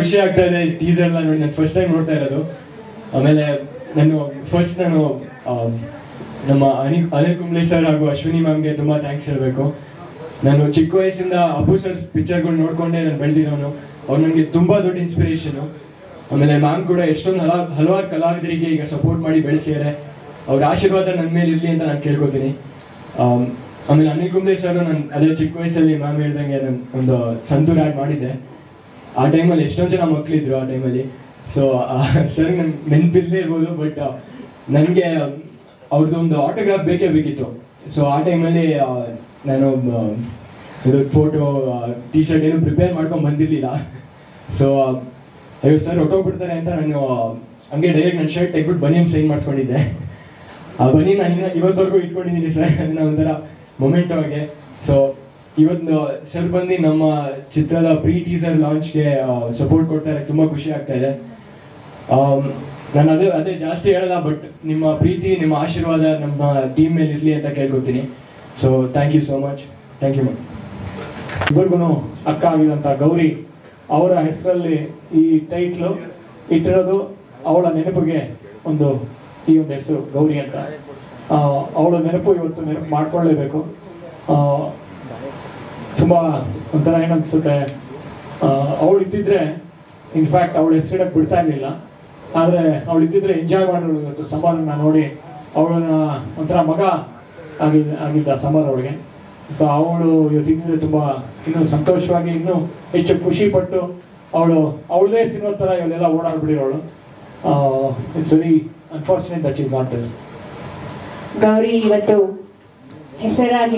ಖುಷಿ ಆಗ್ತಾ ಇದೆ. ಟೀಸರ್ ಎಲ್ಲ ನೋಡಿ ನಾನು ಫಸ್ಟ್ ಟೈಮ್ ನೋಡ್ತಾ ಇರೋದು. ಆಮೇಲೆ ನಾನು ಫಸ್ಟ್ ನಾನು ನಮ್ಮ ಅನಿ ಅನಿಲ್ ಕುಂಬ್ಳೆ ಸರ್ ಹಾಗೂ ಅಶ್ವಿನಿ ಮ್ಯಾಮ್ಗೆ ತುಂಬ ಥ್ಯಾಂಕ್ಸ್ ಹೇಳಬೇಕು. ನಾನು ಚಿಕ್ಕ ವಯಸ್ಸಿಂದ ಅಪ್ಪು ಸರ್ ಪಿಕ್ಚರ್ಗಳು ನೋಡ್ಕೊಂಡೇ ನಾನು ಬೆಳೆದಿರೋನು. ಅವ್ರು ನನಗೆ ತುಂಬ ದೊಡ್ಡ ಇನ್ಸ್ಪಿರೇಷನು ಆಮೇಲೆ ಮ್ಯಾಮ್ ಕೂಡ ಎಷ್ಟೊಂದು ಹಲ, ಹಲವಾರು ಕಲಾವಿದರಿಗೆ ಈಗ ಸಪೋರ್ಟ್ ಮಾಡಿ ಬೆಳೆಸಿದ್ದಾರೆ. ಅವ್ರ ಆಶೀರ್ವಾದ ನನ್ನ ಮೇಲೆ ಇರಲಿ ಅಂತ ನಾನು ಕೇಳ್ಕೊತೀನಿ. ಆಮೇಲೆ ಅನಿಲ್ ಕುಂಬ್ಳೆ ಸರ್ ನಾನು ಅದೇ ಚಿಕ್ಕ ವಯಸ್ಸಲ್ಲಿ ಮ್ಯಾಮ್ ಹೇಳ್ದಂಗೆ ನಾನು ಒಂದು ಸಂತೂರ್ ಆ್ಯಡ್ ಮಾಡಿದ್ದೆ. ಆ ಟೈಮಲ್ಲಿ ಎಷ್ಟೊಂದು ಜನ ಮಕ್ಕಳಿದ್ರು ಆ ಟೈಮಲ್ಲಿ ಸೊ ಸರ್ ನನ್ಗೆ ನೆನಪಿಲ್ಲದೆ ಇರ್ಬೋದು ಬಟ್ ನನಗೆ ಅವ್ರದ್ದೊಂದು ಆಟೋಗ್ರಾಫ್ ಬೇಕೇ ಬೇಕಿತ್ತು. ಸೊ ಆ ಟೈಮಲ್ಲಿ ನಾನು ಇದು ಫೋಟೋ ಟಿ ಶರ್ಟ್ ಏನು ಪ್ರಿಪೇರ್ ಮಾಡ್ಕೊಂಡು ಬಂದಿರಲಿಲ್ಲ. ಸೊ ಅಯ್ಯೋ ಸರ್ ಹೊಟ್ಟೋಗ್ಬಿಡ್ತಾರೆ ಅಂತ ನಾನು ಹಂಗೆ ಡೈರೆಕ್ಟ್ ನನ್ನ ಶರ್ಟ್ ತೆಗ್ಬಿಟ್ಟು ಬನಿಯನ್ ಸೈನ್ ಮಾಡಿಸ್ಕೊಂಡಿದ್ದೆ. ಆ ಬನ್ನಿ ನಾನು ಇವತ್ತವರೆಗೂ ಇಟ್ಕೊಂಡಿದ್ದೀನಿ ಸರ್ ಅದನ್ನ ಒಂಥರ ಮೊಮೆಂಟ್ ಆಗಿ. ಸೊ ಇವತ್ತು ಸರ್ ಬಂದು ನಮ್ಮ ಚಿತ್ರದ ಪ್ರೀ ಟೀಸರ್ ಲಾಂಚ್ಗೆ ಸಪೋರ್ಟ್ ಕೊಡ್ತಾರೆ. ತುಂಬ ಖುಷಿ ಆಗ್ತಾ ಇದೆ. ನಾನು ಅದೇ ಅದೇ ಜಾಸ್ತಿ ಹೇಳಲ್ಲ ಬಟ್ ನಿಮ್ಮ ಪ್ರೀತಿ, ನಿಮ್ಮ ಆಶೀರ್ವಾದ ನಮ್ಮ ಟೀಮ್ ಮೇಲೆ ಇರಲಿ ಅಂತ ಕೇಳ್ಕೊತೀನಿ. So thank you so much thank you ma'am ಇಬ್ಬರಿಗೂ ಅಕ್ಕ ಆಗಿದಂಥ ಗೌರಿ ಅವರ ಹೆಸರಲ್ಲಿ ಈ ಟೈಟ್ಲು ಇಟ್ಟಿರೋದು ಅವಳ ನೆನಪಿಗೆ ಒಂದು, ಈ ಒಂದು ಹೆಸರು ಗೌರಿ ಅಂತ. ಅವಳ ನೆನಪು ಇವತ್ತು ನೆನಪು ಮಾಡ್ಕೊಳ್ಳೇಬೇಕು. ತುಂಬ ಒಂಥರ ಏನನ್ಸುತ್ತೆ? ಅವಳು ಇದ್ದಿದ್ರೆ ಇನ್ಫ್ಯಾಕ್ಟ್ ಅವಳು ಹೆಸರಿಡಕ್ಕೆ ಬಿಡ್ತಾ ಇರಲಿಲ್ಲ. ಆದರೆ ಅವಳು ಇದ್ದಿದ್ರೆ ಎಂಜಾಯ್ ಮಾಡೋಳು ಇವತ್ತು ನೋಡಿ ಅವಳನ್ನ ಒಂಥರ ಮಗ ಆಗಿದ್ದ ಆಗಿದ್ದ ಸಂಬಾರ ಅವಳಿಗೆ. ಸೊ ಅವಳು ಇವತ್ತಿದ್ರೆ ತುಂಬ ಇನ್ನೂ ಸಂತೋಷವಾಗಿ, ಇನ್ನೂ ಹೆಚ್ಚು ಖುಷಿ ಪಟ್ಟು ಅವಳು, ಅವಳದೇ ಸಿನಿಮಾ ಥರ ಇವನ್ನೆಲ್ಲ ಓಡಾಡ್ಬಿಡಿರೋಳು it's very unfortunate that is not Gauri, ಇವತ್ತು ಹೆಸರಾಗಿ